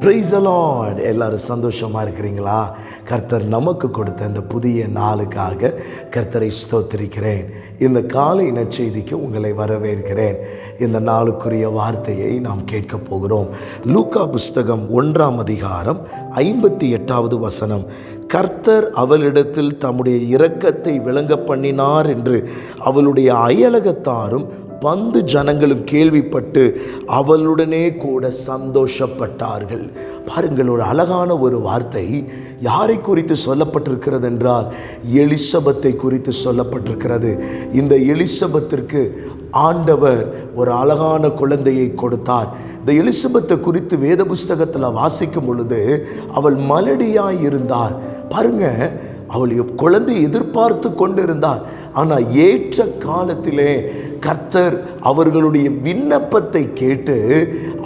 Price allot எல்லாரும் சந்தோஷமாக இருக்கிறீங்களா? கர்த்தர் நமக்கு கொடுத்த இந்த புதிய நாளுக்காக கர்த்தரை ஸ்தோத்திரிக்கிறேன். இந்த காலை நற்செய்திக்கு உங்களை வரவேற்கிறேன். இந்த நாளுக்குரிய வார்த்தையை நாம் கேட்கப் போகிறோம். லூக்கா புஸ்தகம் ஒன்றாம் அதிகாரம் ஐம்பத்தி எட்டாவது வசனம். கர்த்தர் அவளிடத்தில் தம்முடைய இரக்கத்தை விளங்க பண்ணினார் என்று அவளுடைய அயலகத்தாரும் பந்து ஜனங்களும் கேள்விப்பட்டு அவளுடனே கூட சந்தோஷப்பட்டார்கள். பாருங்கள் ஒரு அழகான ஒரு வார்த்தை யாரை குறித்து சொல்லப்பட்டிருக்கிறது என்றால் எலிசபத்தை குறித்து சொல்லப்பட்டிருக்கிறது. இந்த எலிசபத்திற்கு ஆண்டவர் ஒரு அழகான குழந்தையை கொடுத்தார். இந்த எலிசபத்தை குறித்து வேத புஸ்தகத்தில் வாசிக்கும் பொழுது அவள் மலடியாய் இருந்தார். பாருங்க அவள் குழந்தை எதிர்பார்த்து கொண்டிருந்தார். ஆனால் ஏற்ற காலத்திலே கர்த்தர் அவர்களுடைய விண்ணப்பத்தை கேட்டு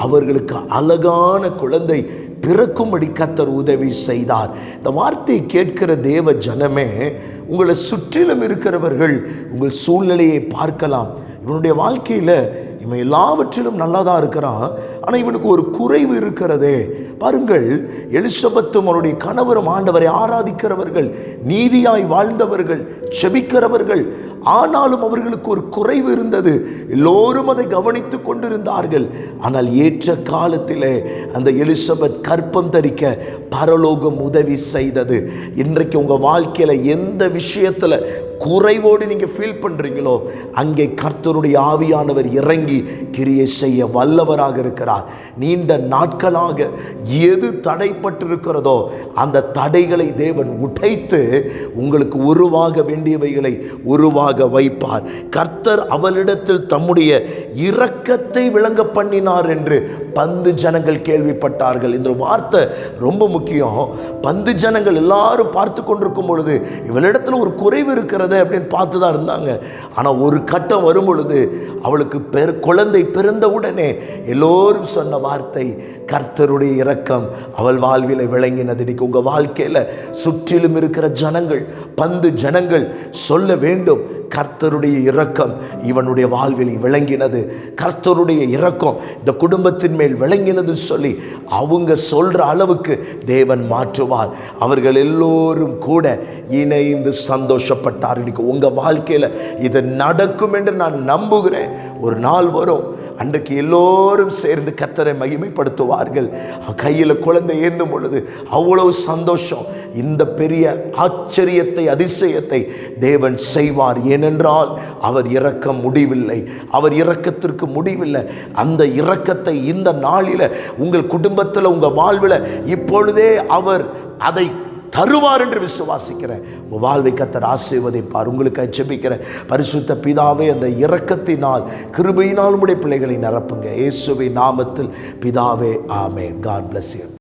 அவர்களுக்கு அழகான குழந்தை பிறக்கும்படி கர்த்தர் உதவி செய்தார். இந்த வார்த்தையை கேட்கிற தேவ ஜனமே உங்களை சுற்றிலும் இருக்கிறவர்கள் உங்கள் சூழ்நிலையை பார்க்கலாம். இவனுடைய வாழ்க்கையில் இவன் எல்லாவற்றிலும் நல்லா தான் இருக்கிறான் ஆனால் இவனுக்கு ஒரு குறைவு இருக்கிறதே. பாருங்கள் எலிசபத்தும் அவருடைய கணவரும் ஆண்டவரை ஆராதிக்கிறவர்கள் நீதியாய் வாழ்ந்தவர்கள் செபிக்கிறவர்கள் ஆனாலும் அவர்களுக்கு ஒரு குறைவு இருந்தது. எல்லோரும் அதை கவனித்து கொண்டிருந்தார்கள். ஆனால் ஏற்ற காலத்திலே அந்த எலிசபெத் கற்பம் தரிக்க பரலோகம் உதவி செய்தது. இன்றைக்கு உங்கள் வாழ்க்கையில் எந்த விஷயத்தில் குறைவோடு நீங்கள் ஃபீல் பண்ணுறீங்களோ அங்கே கர்த்தருடைய ஆவியானவர் இறங்கி கிரியை செய்ய வல்லவராக இருக்கிறார். நீண்ட நாட்களாக எது தடைப்பட்டிருக்கிறதோ அந்த தடைகளை தேவன் உடைத்து உங்களுக்கு உருவாக வேண்டியவைகளை உருவாக வைப்பார். கர்த்தர் அவளிடத்தில் தம்முடைய இரக்கத்தை விளங்க பண்ணினார் என்று பந்து ஜனங்கள் கேள்விப்பட்டார்கள். இந்த வார்த்தை ரொம்ப முக்கியம். பந்து ஜனங்கள் எல்லாரும் பார்த்து கொண்டிருக்கும் பொழுது இவளிடத்தில் ஒரு குறைவு இருக்கிறது அப்படின்னு பார்த்து தான் இருந்தாங்க. ஆனால் ஒரு கட்டம் வரும் பொழுது அவளுக்கு பெரு குழந்தை பிறந்த உடனே எல்லோரும் சொன்ன வார்த்தை கர்த்தருடைய இரக்கம் அவள் வாழ்வில் விளங்கினது. இன்னைக்கு உங்கள் வாழ்க்கையில் சுற்றிலும் இருக்கிற ஜனங்கள் பந்து ஜனங்கள் சொல்ல வேண்டும் கர்த்தருடைய இரக்கம் இவனுடைய வாழ்வில் விளங்கினது. கர்த்தருடைய இரக்கம் இந்த குடும்பத்தின் மேல் விளங்கினது சொல்லி அவங்க சொல்கிற அளவுக்கு தேவன் மாற்றுவார். அவர்கள் எல்லோரும் கூட இணைந்து சந்தோஷப்பட்டார். இன்னைக்கு உங்கள் வாழ்க்கையில் இது நடக்கும் என்று நான் நம்புகிறேன். ஒரு நாள் வரும். அன்றைக்கு எல்லோரும் சேர்ந்து கத்தரை மகிமைப்படுத்துவார்கள். கையில் குழந்தை ஏந்தும் பொழுது அவ்வளவு சந்தோஷம். இந்த பெரிய ஆச்சரியத்தை அதிசயத்தை தேவன் செய்வார். ஏனென்றால் அவர் இறக்க முடிவில்லை. அவர் இறக்கத்திற்கு முடிவில்லை. அந்த இறக்கத்தை இந்த நாளில் உங்கள் குடும்பத்தில் உங்கள் வாழ்வில் இப்பொழுதே அவர் அதை தருவார் என்று விசுவாசிக்கிறேன். உங்கள் வாழ்வை கத்தர் ஆசீர்வதிப்பார். உங்களுக்கு ஜெபிக்கிறேன். பரிசுத்த பிதாவே அந்த இரக்கத்தினால் கிருபையினால் உடைய பிள்ளைகளை நிரப்புங்க. இயேசுவை நாமத்தில் பிதாவே ஆமே காட் பிளஸ் யூ